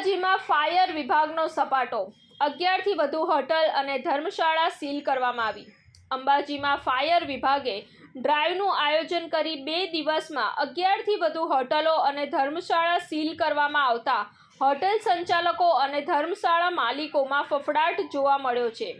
અંબાજીમાં ફાયર વિભાગનો સપાટો. અગિયારથી વધુ હોટલ અને ધર્મશાળા સીલ કરવામાં આવી. અંબાજીમાં ફાયર વિભાગે ડ્રાઈવનું આયોજન કરી બે દિવસમાં અગિયારથી વધુ હોટલો અને ધર્મશાળા સીલ કરવામાં આવતા હોટેલ સંચાલકો અને ધર્મશાળા માલિકોમાં ફફડાટ જોવા મળ્યો છે.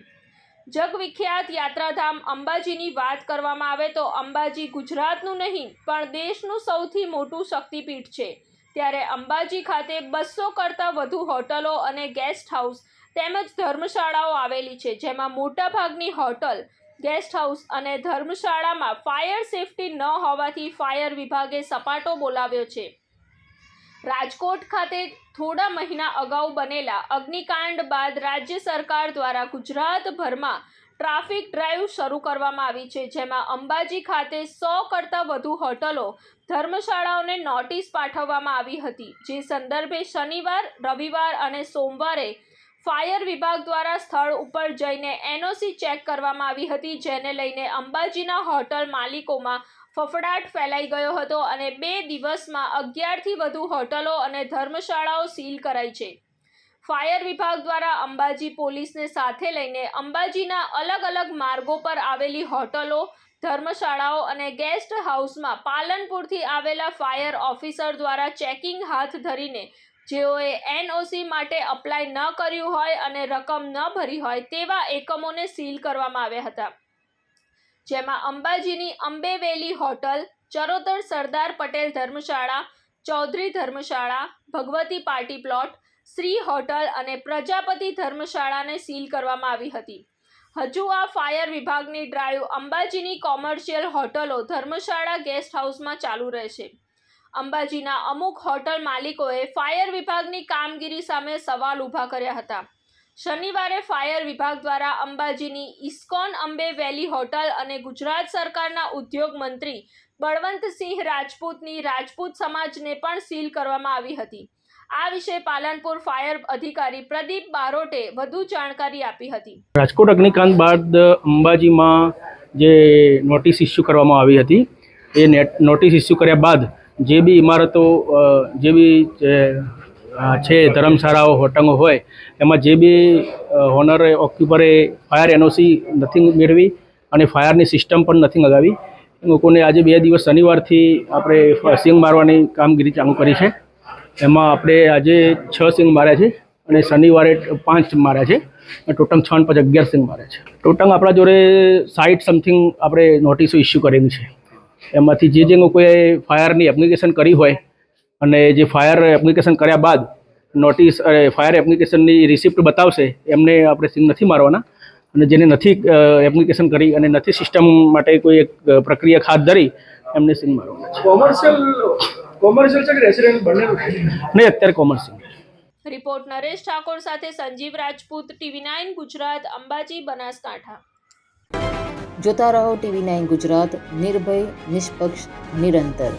જગવિખ્યાત યાત્રાધામ અંબાજીની વાત કરવામાં આવે તો અંબાજી ગુજરાતનું નહીં, પણ દેશનું સૌથી મોટું શક્તિપીઠ છે. ત્યારે અંબાજી ખાતે બસો કરતાં વધુ હોટલો અને ગેસ્ટ હાઉસ તેમજ ધર્મશાળાઓ આવેલી છે, જેમાં મોટાભાગની હોટલ ગેસ્ટ હાઉસ અને ધર્મશાળામાં ફાયર સેફટી ન હોવાથી ફાયર વિભાગે સપાટો બોલાવ્યો છે. રાજકોટ ખાતે થોડા મહિના અગાઉ બનેલા અગ્નિકાંડ બાદ રાજ્ય સરકાર દ્વારા ગુજરાતભરમાં ટ્રાફિક ડ્રાઈવ શરૂ કરવામાં આવી છે, જેમાં અંબાજી ખાતે સો કરતાં વધુ હોટલો, ધર્મશાળાઓને નોટિસ પાઠવવામાં આવી હતી. જે સંદર્ભે શનિવાર, રવિવાર અને સોમવારે ફાયર વિભાગ દ્વારા સ્થળ ઉપર જઈને એનઓસી ચેક કરવામાં આવી હતી, જેને લઈને અંબાજીના હોટલ માલિકોમાં ફફડાટ ફેલાઈ ગયો હતો અને બે દિવસમાં અગિયારથી વધુ હોટલો અને ધર્મશાળાઓ સીલ કરાઈ છે. ફાયર વિભાગ દ્વારા અંબાજી પોલીસને સાથે લઈને અંબાજીના અલગ અલગ માર્ગો પર આવેલી હોટલો, ધર્મશાળાઓ અને ગેસ્ટ હાઉસમાં પાલનપુરથી આવેલા ફાયર ઓફિસર દ્વારા ચેકિંગ હાથ ધરીને જેઓએ એનઓસી માટે અપ્લાય ન કર્યું હોય અને રકમ ન ભરી હોય તેવા એકમોને સીલ કરવામાં આવ્યા હતા. જેમાં અંબાજીની અંબેવેલી હોટલ, ચરોતર સરદાર પટેલ ધર્મશાળા, ચૌધરી ધર્મશાળા, Bhagwati party plot Shri hotel અને પ્રજાપતિ ધર્મશાળાને સીલ કરવામાં આવી હતી. હજુ આ ફાયર વિભાગની ડ્રાઈવ અંબાજીની કોમર્શિયલ હોટલો ધર્મશાળા ગેસ્ટ હાઉસમાં ચાલુ રહેશે. અંબાજીના અમુક હોટલ માલિકોએ ફાયર વિભાગની કામગીરી સામે સવાલ ઊભા કર્યા હતા. શનિવારે ફાયર વિભાગ દ્વારા અંબાજીની ઇસ્કોન અંબે વેલી હોટલ અને ગુજરાત સરકારના ઉદ્યોગ મંત્રી બળવંતસિંહ રાજપૂતની રાજપૂત સમાજને પણ સીલ કરવામાં આવી હતી. આ વિશે પાલનપુર ફાયર અધિકારી પ્રદીપ બારોટે વધુ જાણકારી આપી હતી. રાજકોટ અગ્નિકાંડ બાદ અંબાજીમાં જે નોટિસ ઇસ્યુ કરવામાં આવી હતી, એ નેટ નોટિસ ઇસ્યુ કર્યા બાદ જે બી ઇમારતો જે બી છે, ધર્મશાળાઓ હોટલો હોય, એમાં જે બી હોનરે, ઓક્યુપરે, ફાયર એનઓસી નથી મેળવી અને ફાયરની સિસ્ટમ પણ નથી લગાવી લોકોને આજે બે દિવસ શનિવારથી આપણે સિંગ મારવાની કામગીરી ચાલુ કરી છે. એમાં આપણે આજે છ સિંગ માર્યા છે અને શનિવારે પાંચ માર્યા છે ટોટલ છ પાંચ અગિયાર સિંગ માર્યા છે. ટોટલ આપણા જોડે સાઈટ સમથિંગ આપણે નોટિસો ઇસ્યુ કરેલી છે. એમાંથી જે જે લોકોએ ફાયરની એપ્લિકેશન કરી હોય અને જે ફાયર એપ્લિકેશન કર્યા બાદ નોટિસ ફાયર એપ્લિકેશનની રિસિપ્ટ બતાવશે, એમને આપણે સિંગ નથી મારવાના. અને જેને નથી એપ્લિકેશન કરી અને નથી સિસ્ટમ માટે કોઈ એક પ્રક્રિયા હાથ ધરી, એમને સિંગ મારવાના છે. કોમર્શિયલ કોમર્શિયલ છે કે રેસિડેન્ટ બંને નહીં અત્યારે કોમર્શિયલ. રિપોર્ટ નરેશ ઠાકોર સાથે સંજીવ રાજપૂત ટીવી નાઇન ગુજરાત અંબાજી બનાસકાંઠા. જોતા રહો ટીવી નાઇન ગુજરાત નિર્ભય નિષ્પક્ષ નિરંતર.